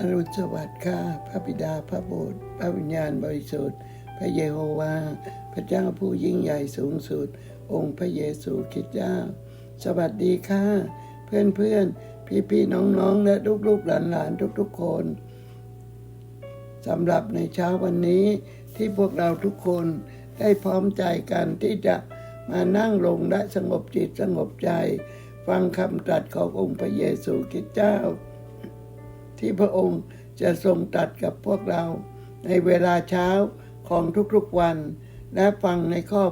อรุณสวัสดิ์ข้าพระบิดาพระบุตรพระวิญญาณบริสุทธิ์ พระเยโฮวาห์พระเจ้าผู้ยิ่งใหญ่สูงสุด องค์พระเยซูคริสต์เจ้า สวัสดีค่ะ เพื่อนเพื่อนพี่พี่ๆน้องและลูกๆหลานๆทุกๆคนสำหรับในเช้าวันนี้ที่พวกเราทุกคนได้พร้อมใจกันที่จะมานั่งลงและสงบจิตสงบใจ ฟังคำตรัสขององค์พระเยซูคริสต์เจ้า ที่พระองค์จะทรงตรัสกับพวกเรา ในเวลาเช้าของทุกๆวัน และฟังในข้อ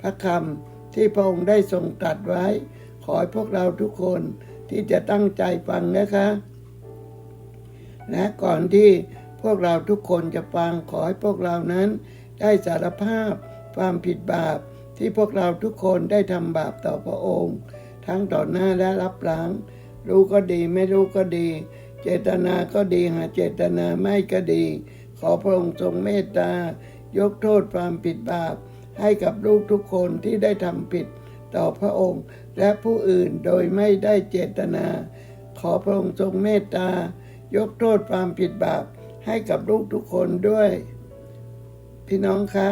พระคำที่พระองค์ได้ทรงตรัสไว้ ขอให้พวกเราทุกคนที่จะตั้งใจฟังนะคะ และก่อนที่พวกเราทุกคนจะฟังขอให้พวกเรานั้น ได้สารภาพความผิดบาปที่พวกเราทุกคนได้ทำบาปต่อพระองค์ ทั้งต่อหน้าและรับหลัง รู้ก็ดีไม่รู้ก็ดี เจตนาก็ดีหากเจตนาไม่ก็ดี ขอพระองค์ทรงเมตตายกโทษความผิดบาป ให้กับลูกทุกคนที่ได้ทำผิดต่อพระองค์และผู้อื่นโดยไม่ได้เจตนา ขอพระองค์ทรงเมตตายกโทษความผิดบาป ให้กับลูกทุกคนด้วย พี่น้องคะ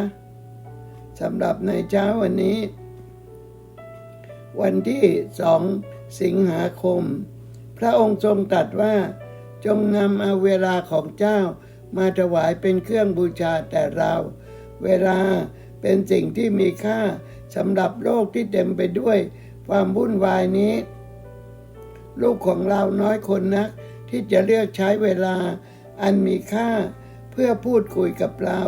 สำหรับในเช้าวันนี้ วันที่สองสิงหาคม พระองค์ทรงตรัสว่า จงนำเอาเวลาของเจ้า มาถวายเป็นเครื่องบูชาแต่เรา เวลาเป็นสิ่งที่มีค่าสำหรับโลกที่เต็มไปด้วย ความวุ่นวายนี้ ลูกของเราน้อยคนนัก ที่จะเลือกใช้เวลาอันมีค่าเพื่อพูดคุยกับเรา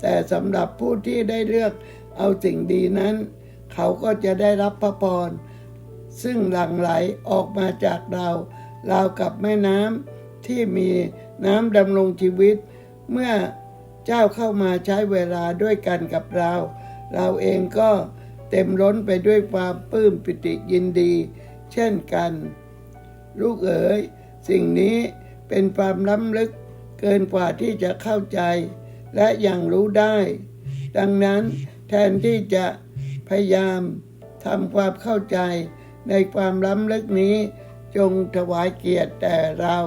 แต่สำหรับผู้ที่ได้เลือกเอาสิ่งดีนั้น เขาก็จะได้รับพระพรซึ่งหลั่งไหลออกมาจากเราราวกับแม่น้ำ ที่มีน้ำดำรงชีวิต เมื่อเจ้าเข้ามาใช้เวลาด้วยกันกับเรา เราเองก็เต็มล้นไปด้วยความปลื้มปิติยินดี เช่นกัน ลูกเอ๋ยสิ่งนี้เป็นความล้ำลึกเกินกว่าที่จะเข้าใจ และยังรู้ได้ ดังนั้นแทนที่จะพยายามทำความเข้าใจในความล้ำลึกนี้จงถวายเกียรติแต่เรา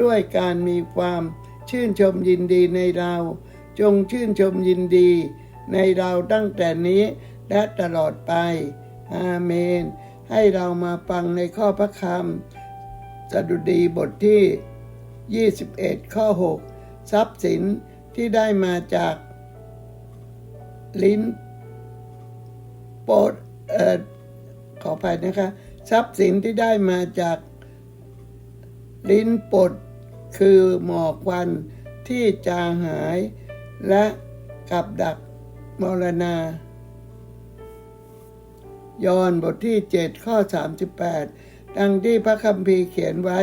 ด้วยการมีความชื่นชมยินดีในเรา จงชื่นชมยินดี ในเราตั้งแต่นี้และตลอดไป อาเมน ให้เรามาฟังในข้อพระคำสดุดีบทที่ 21 ข้อ 6 ทรัพย์สินที่ได้มาจากลิ้นโปดเออขออภัยนะคะ ทรัพย์สินที่ได้มาจาก ลิ้นปดคือหมอกควันที่จางหาย และกับดักมรณา ยอห์นบทที่ 7 ข้อ 38 ดังที่พระคัมภีร์เขียนไว้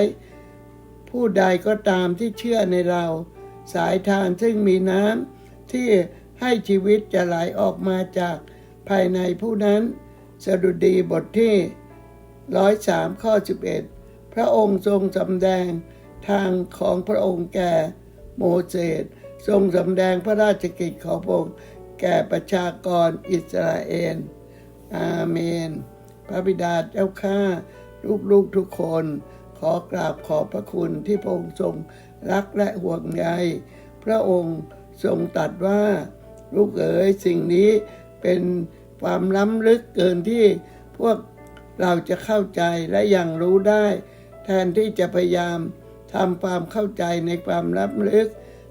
ผู้ใดก็ตามที่เชื่อในเรา สายทานซึ่งมีน้ำที่ให้ชีวิตจะไหลออกมาจากภายในผู้นั้น สดุดีบทที่ 103 ข้อ 11 ระองค์ทรงสำแดงทางของพระองค์แก่โมเสสทรงสำแดงพระราชกิจของพระองค์แก่ประชากรอิสราเอล อาเมน พระบิดาเจ้าข้าลูกๆทุกคน ขอกราบขอบพระคุณที่พระองค์ทรงรักและห่วงใยพระองค์ทรงตรัสว่า ลูกเอ๋ยสิ่งนี้เป็นความล้ำลึกเกินที่พวกเราจะเข้าใจและยังรู้ได้ แทนที่จะพยายามทำความเข้าใจในความล้ำลึก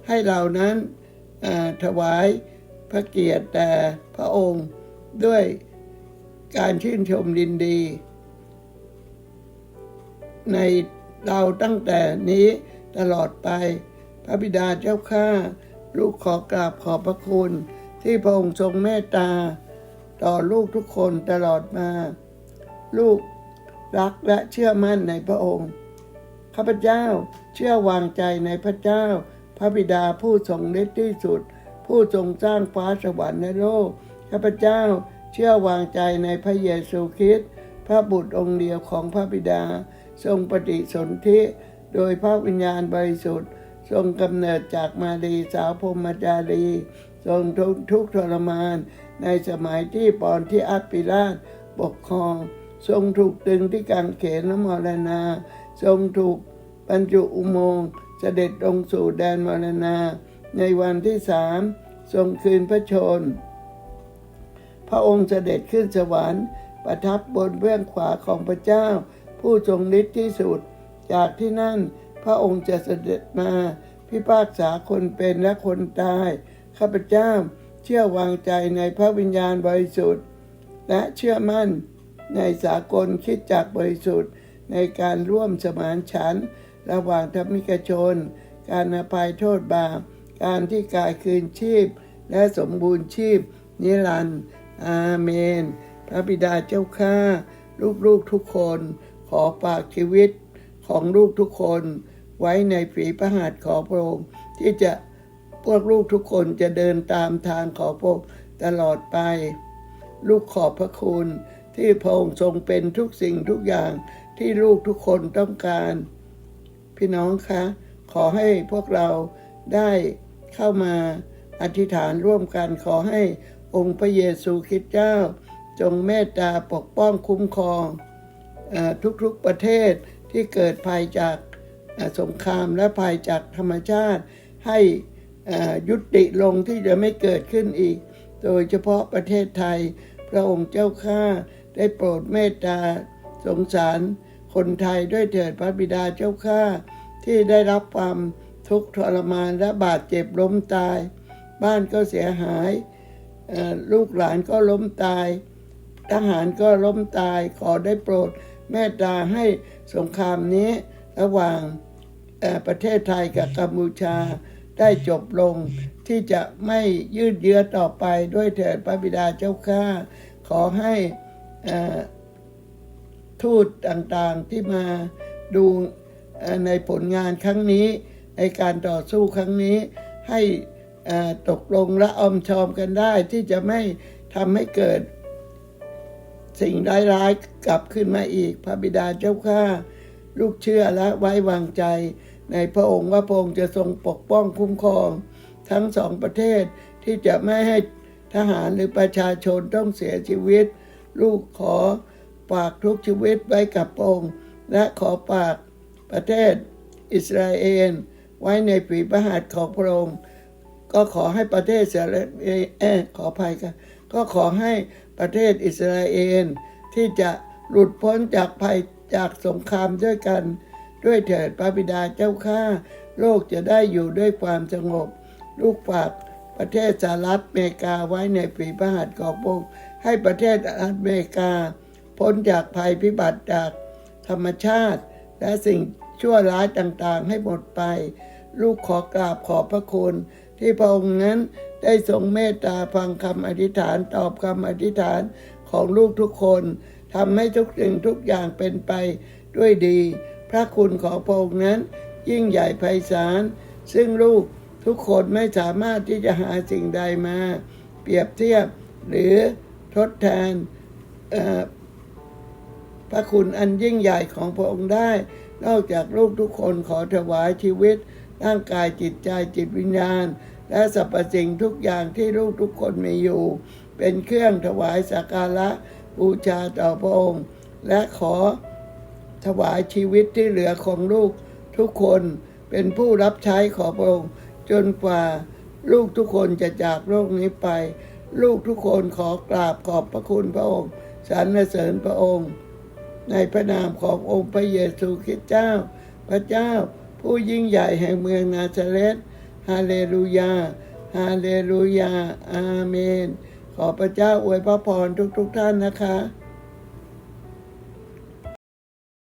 ให้เรานั้นถวายพระเกียรติแต่พระองค์ด้วยการชื่นชมดินดี ในเราตั้งแต่นี้ตลอดไป พระบิดาเจ้าข้าลูกขอกราบขอบพระคุณ ที่พระองค์ทรงเมตตา ต่อลูกทุกคนตลอดมา ลูก รักและเชื่อมั่นในพระองค์ ข้าพเจ้าเชื่อวางใจในพระเจ้า พระบิดาผู้ทรงฤทธิ์ที่สุด ผู้ทรงสร้างฟ้าสวรรค์ในโลก ข้าพเจ้าเชื่อวางใจในพระเยซูคริสต์พระบุตรองค์เดียวของพระบิดา ทรงปฏิสนธิโดยพระวิญญาณบริสุทธิ์ ทรงกำเนิดจากมารีสาวพรหมจารี ทรงทุกข์ทุกทรมาน ในสมัยที่ปอนที่อัปปิลาสปกครอง ทรงถูกตึงที่กางเขนและมรณา ทรงถูกบรรจุอุโมงค์เสด็จลงสู่แดนมรณา ในวันที่สามทรงคืนพระชน พระองค์เสด็จขึ้นสวรรค์ ประทับบนเบื้องขวาของพระเจ้า ผู้ทรงฤทธิ์ที่สุด จากที่นั่นพระองค์จะเสด็จมาพิพากษาคนเป็นและคนตาย ข้าพเจ้าเชื่อวางใจในพระวิญญาณบริสุทธิ์ และเชื่อมั่น ในสากลคิดจักบริสุทธิ์ ในการร่วมสมานฉันท์ระหว่างธรรมิกชน การอภัยโทษบาป การที่กายคืนชีพ และสมบูรณ์ชีพ นิรันดร์อาเมน พระบิดาเจ้าข้าลูกๆทุกคน ขอฝากชีวิตของลูกทุกคน ไว้ในฝีพระหัตถ์ของพระองค์ที่จะพวกลูกทุกคนจะเดินตามทางของพระองค์ตลอดไป ลูกขอบพระคุณ ที่พระองค์ทรงเป็นทุกสิ่งทุกอย่างที่ลูกทุกคนต้องการ พี่น้องคะ ขอให้พวกเราได้เข้ามาอธิษฐานร่วมกันขอให้องค์พระเยซูคริสต์เจ้า จงเมตตาปกป้องคุ้มครองอทุกๆประเทศที่เกิดภัยจากสงครามและภัยจากธรรมชาติ ให้ยุติลงที่จะไม่เกิดขึ้นอีก โดยเฉพาะประเทศไทยพระองค์เจ้าข้า ได้โปรดเมตตาสงสารคนไทยด้วยเถิดพระบิดาเจ้าข้าที่ได้รับความทุกข์ทรมานและบาดเจ็บล้มตาย บ้านก็เสียหาย ลูกหลานก็ล้มตาย ทหารก็ล้มตายขอได้โปรดเมตตาให้สงครามนี้ระหว่างประเทศไทยกับกัมพูชาได้จบลงที่จะไม่ยืดเยื้อต่อไปด้วยเถิดพระบิดาเจ้าข้าขอให้ ทูตต่างๆที่มาดูในผลงานครั้งนี้ ในการต่อสู้ครั้งนี้ให้ตกลงและออมชอมกันได้ที่จะไม่ทำให้เกิดสิ่งร้ายๆกลับขึ้นมาอีก พระบิดาเจ้าข้าลูกเชื่อและไว้วางใจ ในพระองค์ว่าพระองค์จะทรงปกป้องคุ้มครอง ทั้งสองประเทศที่จะไม่ให้ทหารหรือประชาชนต้องเสียชีวิต ลูกขอฝากทุกชีวิตไว้กับพระองค์ และขอฝากประเทศอิสราเอลไว้ในฝีพระหัตถ์ของพระองค์ ก็ขอให้ประเทศอิสราเอลขออภัยค่ะก็ขอให้ประเทศอิสราเอลที่จะหลุดพ้นจากภัยจากสงครามด้วยกัน ด้วยเถิดพระบิดาเจ้าข้าโลกจะได้อยู่ด้วยความสงบ ลูกฝากประเทศสหรัฐอเมริกาไว้ในฝีพระหัตถ์ของพระองค์ ให้ประเทศอเมริกา พ้นจากภัยพิบัติจากธรรมชาติ และสิ่งชั่วร้ายต่างๆ ให้หมดไป ลูกขอกราบขอบพระคุณ ที่พระองค์นั้นได้ทรงเมตตาฟังคำอธิษฐานตอบคำอธิษฐานของลูกทุกคนทำให้ทุกสิ่งทุกอย่างเป็นไปด้วยดี พระคุณของพระองค์นั้น ยิ่งใหญ่ไพศาลซึ่งลูกทุกคนไม่สามารถที่จะหาสิ่งใดมา เปรียบเทียบหรือ ทดแทนพระคุณอันยิ่งใหญ่ของพระองค์ได้ นอกจากลูกทุกคนขอถวายชีวิต ร่างกายจิตใจจิตวิญญาณ และสรรพสิ่งทุกอย่างที่ลูกทุกคนมีอยู่ เป็นเครื่องถวายสักการะบูชาต่อพระองค์ และขอถวายชีวิตที่เหลือของลูกทุกคนเป็นผู้รับใช้ของพระองค์ จนกว่าลูกทุกคนจะจากโลกนี้ไป ลูกทุกคนขอกราบขอบพระคุณพระองค์สรรเสริญพระองค์ ในพระนามขององค์พระเยซูคริสต์เจ้า พระเจ้า ผู้ยิ่งใหญ่แห่งเมืองนาซาเรสฮาเลลูยาฮาเลลูยาอาเมน ขอพระเจ้าอวยพระพรทุกๆทท่านนะคะ